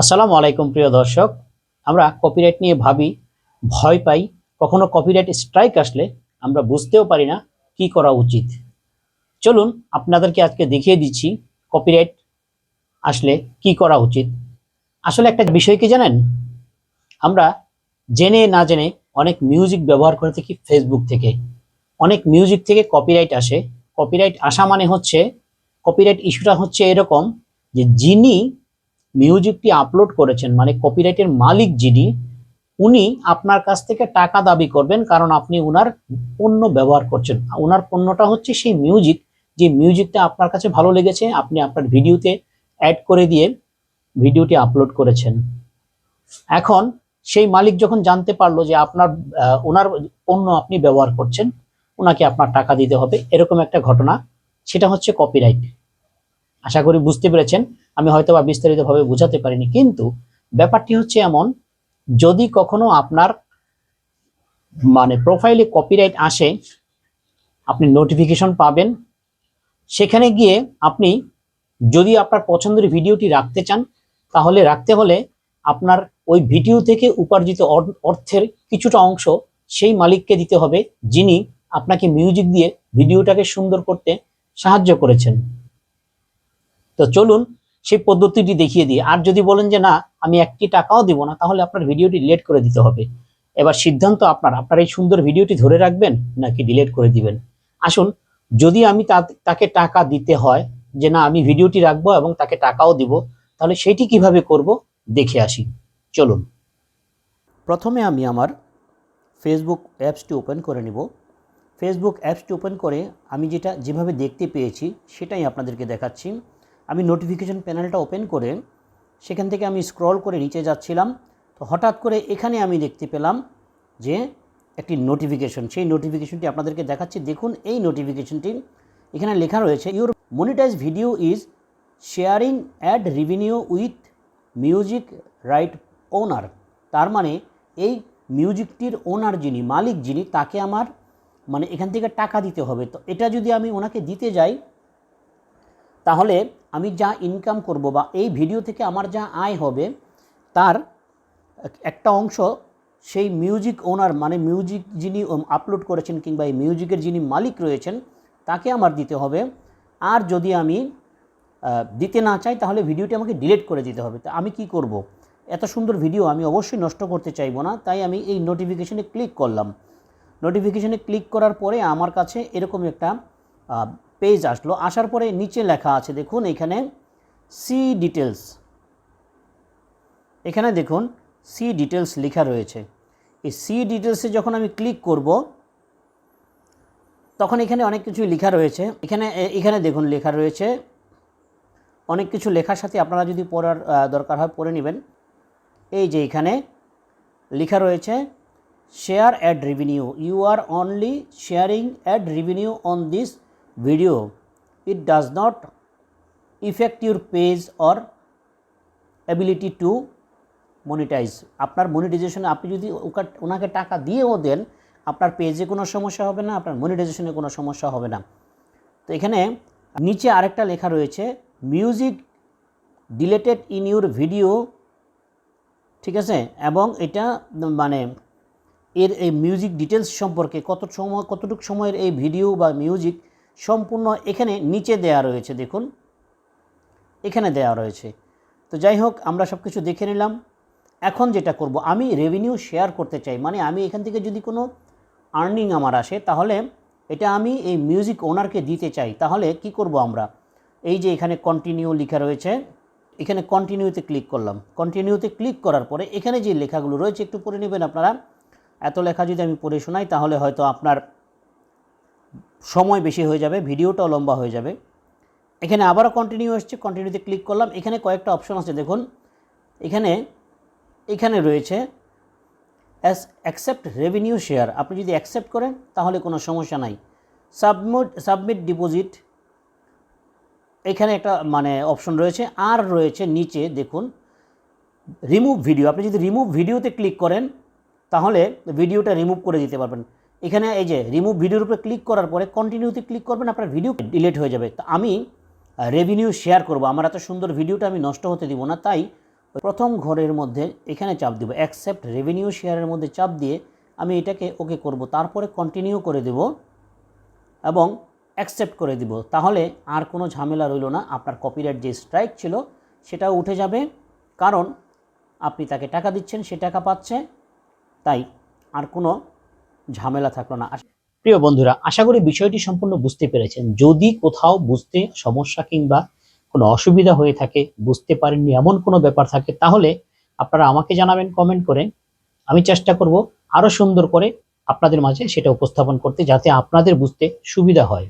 আসসালামু আলাইকুম প্রিয় দর্শক। আমরা কপিরাইট নিয়ে ভাবি, ভয় পাই, কখনো কপিরাইট স্ট্রাইক আসলে আমরা বুঝতেও পারি না কি করা উচিত। চলুন আপনাদেরকে আজকে দেখিয়ে দিচ্ছি কপিরাইট আসলে কি করা উচিত। আসলে একটা বিষয় কি জানেন? আমরা জেনে না জেনে অনেক মিউজিক ব্যবহার করে থাকি ফেসবুক থেকে। অনেক মিউজিক থেকে কপিরাইট আসে। কপিরাইট আসা মানে হচ্ছে কপিরাইট ইস্যুটা হচ্ছে এরকম যে যিনি মিউজিকটি আপলোড করেছেন মানে কপিরাইটের মালিক যিনি, উনি আপনার কাছ থেকে টাকা দাবি করবেন, কারণ আপনি ওনার পণ্য ব্যবহার করছেন। ওনার পণ্যটা হচ্ছে সেই মিউজিক যে মিউজিকটা আপনার কাছে ভালো লেগেছে, আপনি আপনার ভিডিওতে অ্যাড করে দিয়ে ভিডিওটি আপলোড করেছেন। এখন সেই মালিক যখন জানতে পারল যে আপনার ওনার পণ্য আপনি ব্যবহার করছেন ওনাকে আপনার টাকা দিতে হবে, এরকম একটা ঘটনা, সেটা হচ্ছে কপিরাইট আশা করি বুঝতে পেরেছেন। আমি হয়তো বা বিস্তারিতভাবে বোঝাতে পারিনি, কিন্তু ব্যাপারটি হচ্ছে এমন, যদি কখনো আপনার মানে প্রোফাইলে কপিরাইট আসে, আপনি নোটিফিকেশন পাবেন, সেখানে গিয়ে আপনি যদি আপনার পছন্দের ভিডিওটি রাখতে চান, তাহলে রাখতে হলে আপনার ওই ভিডিও থেকে উপার্জিত অর- অর্থের কিছুটা অংশ সেই মালিককে দিতে হবে, যিনি আপনাকে মিউজিক দিয়ে ভিডিওটাকে সুন্দর করতে সাহায্য করেছেন। তো চলুন সেই পদ্ধতিটি দেখিয়ে দিই আর যদি বলেন যে, না, আমি একটি টাকাও দিব না, তাহলে আপনার ভিডিওটি ডিলিট করে দিতে হবে। এবার সিদ্ধান্ত আপনার। আপনার এই সুন্দর ভিডিওটি ধরে রাখবেন নাকি ডিলিট করে দিবেন? আসুন, যদি আমি তাকে টাকা দিতে হয়, যে, না, আমি ভিডিওটি রাখব এবং তাকে টাকাও দিব, তাহলে সেটি কীভাবে করব? দেখে আসি। চলুন। প্রথমে আমি আমার ফেসবুক অ্যাপসটি ওপেন করে নিব। ফেসবুক অ্যাপসটি ওপেন করে আমি যেটা, যেভাবে দেখতে পেয়েছি, সেটাই আপনাদেরকে দেখাচ্ছি। আমি নোটিফিকেশন প্যানেলটা ওপেন করে সেখান থেকে আমি স্ক্রল করে নিচে যাচ্ছিলাম। তো হঠাৎ করে এখানে আমি দেখতে পেলাম যে একটি নোটিফিকেশন সেই নোটিফিকেশনটি আপনাদেরকে দেখাচ্ছি। দেখুন, এই নোটিফিকেশনটি এখানে লেখা রয়েছে your monetise video is sharing ad revenue with music right owner তার মানে এই মিউজিকটির ওনার যিনি, মালিক যিনি, তাকে আমার মানে এখান থেকে টাকা দিতে হবে। তো এটা যদি আমি ওনাকে দিতে যাই তাহলে আমি যা ইনকাম করব বা এই ভিডিও থেকে আমার যা আয় হবে, তার একটা অংশ সেই মিউজিক ওনার মানে মিউজিক যিনি আপলোড করেছেন কিংবা এই মিউজিকের যিনি মালিক রয়েছেন, তাকে আমার দিতে হবে। আর যদি আমি দিতে না চাই, তাহলে ভিডিওটি আমাকে ডিলিট করে দিতে হবে। তা আমি কি করব? এত সুন্দর ভিডিও আমি অবশ্যই নষ্ট করতে চাইব না, তাই আমি এই নোটিফিকেশনে ক্লিক করলাম। নোটিফিকেশনে ক্লিক করার পরে আমার কাছে এরকম একটা পেজ আসলো। আসার পরে নিচে লেখা আছে, দেখুন, এখানে সি ডিটেলস এখানে দেখুন সি ডিটেলস লেখা রয়েছে। এই সি ডিটেলসে যখন আমি ক্লিক করব, তখন এখানে অনেক কিছুই লেখা রয়েছে। এখানে এখানে দেখুন, লেখা রয়েছে, অনেক কিছু লেখার সাথে আপনারা যদি পড়ার দরকার হয় পড়ে নেবেন। এই যে এখানে লেখা রয়েছে share ad revenue you are only sharing ad revenue on this video it does not affect your page or ability to monetise আপনার মনিটাইজেশনে আপনি যদি ওনাকে টাকা দিয়েও দেন, আপনার পেজে কোনো সমস্যা হবে না, আপনার মনিটাইজেশনে কোনো সমস্যা হবে না। তো এখানে নিচে আরেকটা লেখা রয়েছে music deleted in your video ঠিক আছে? এবং এটা মানে এর এই মিউজিক ডিটেলস সম্পর্কে কত সময়, কতটুকু সময়ের এই ভিডিও বা মিউজিক সম্পূর্ণ এখানে নিচে দেয়া রয়েছে, দেখুন। এখানে দেয়া রয়েছে। তো যাই হোক, আমরা সব কিছু দেখে নিলাম। এখন যেটা করব, আমি রেভিনিউ শেয়ার করতে চাই মানে আমি এখান থেকে যদি কোনো আর্নিং আমার আসে, তাহলে এটা আমি এই মিউজিক ওনারকে দিতে চাই। তাহলে কি করব আমরা? এই যে এখানে কন্টিনিউ লেখা রয়েছে, এখানে কন্টিনিউতে ক্লিক করলাম। কন্টিনিউতে ক্লিক করার পরে এখানে যে লেখাগুলো রয়েছে, একটু পড়ে নেবেন আপনারা। এত লেখা যদি আমি পড়ে শোনাই, তাহলে হয়তো আপনার সময় বেশি হয়ে যাবে, ভিডিওটাও লম্বা হয়ে যাবে। এখানে আবারও কন্টিনিউ এসছে কন্টিনিউতে ক্লিক করলাম। এখানে কয়েকটা অপশন আছে, দেখুন। এখানে এখানে রয়েছে অ্যাস অ্যাকসেপ্ট রেভিনিউ শেয়ার আপনি যদি অ্যাকসেপ্ট করেন, তাহলে কোনো সমস্যা নাই। সাবমিট সাবমিট ডিপোজিট এখানে একটা মানে অপশন রয়েছে। আর রয়েছে নিচে, দেখুন রিমুভ ভিডিও আপনি যদি রিমুভ ভিডিওতে ক্লিক করেন, তাহলে ভিডিওটা রিমুভ করে দিতে পারবেন। এখানে এই যে রিমুভ ভিডিওর উপরে ক্লিক করার পরে কন্টিনিউতে ক্লিক করবেন, আপনার ভিডিও ডিলিট হয়ে যাবে। তো আমি রেভিনিউ শেয়ার করব। আমার এত সুন্দর ভিডিওটা আমি নষ্ট হতে দিব না, তাই প্রথম ঘরের মধ্যে এখানে চাপ দিব। অ্যাকসেপ্ট রেভিনিউ শেয়ারের মধ্যে চাপ দিয়ে আমি এটাকে ওকে করব। তারপরে কন্টিনিউ করে দেব এবং অ্যাকসেপ্ট করে দিব। তাহলে আর কোনো ঝামেলা রইল না। আপনার কপিরাইট যে স্ট্রাইক ছিল, সেটাও উঠে যাবে। কারণ আপনি তাকে টাকা দিচ্ছেন, সে টাকা পাচ্ছে। তাই আর কোনো ঝামেলা থাকল না। প্রিয় বন্ধুরা, আশা করি বিষয়টি সম্পূর্ণ বুঝতে পেরেছেন। যদি কোথাও বুঝতে সমস্যা কিংবা কোনো অসুবিধা হয়ে থাকে, বুঝতে পারেননি এমন কোনো ব্যাপার থাকে, তাহলে আপনারা আমাকে জানাবেন কমেন্ট করেন আমি চেষ্টা করব আরও সুন্দর করে আপনাদের মাঝে সেটা উপস্থাপন করতে, যাতে আপনাদের বুঝতে সুবিধা হয়।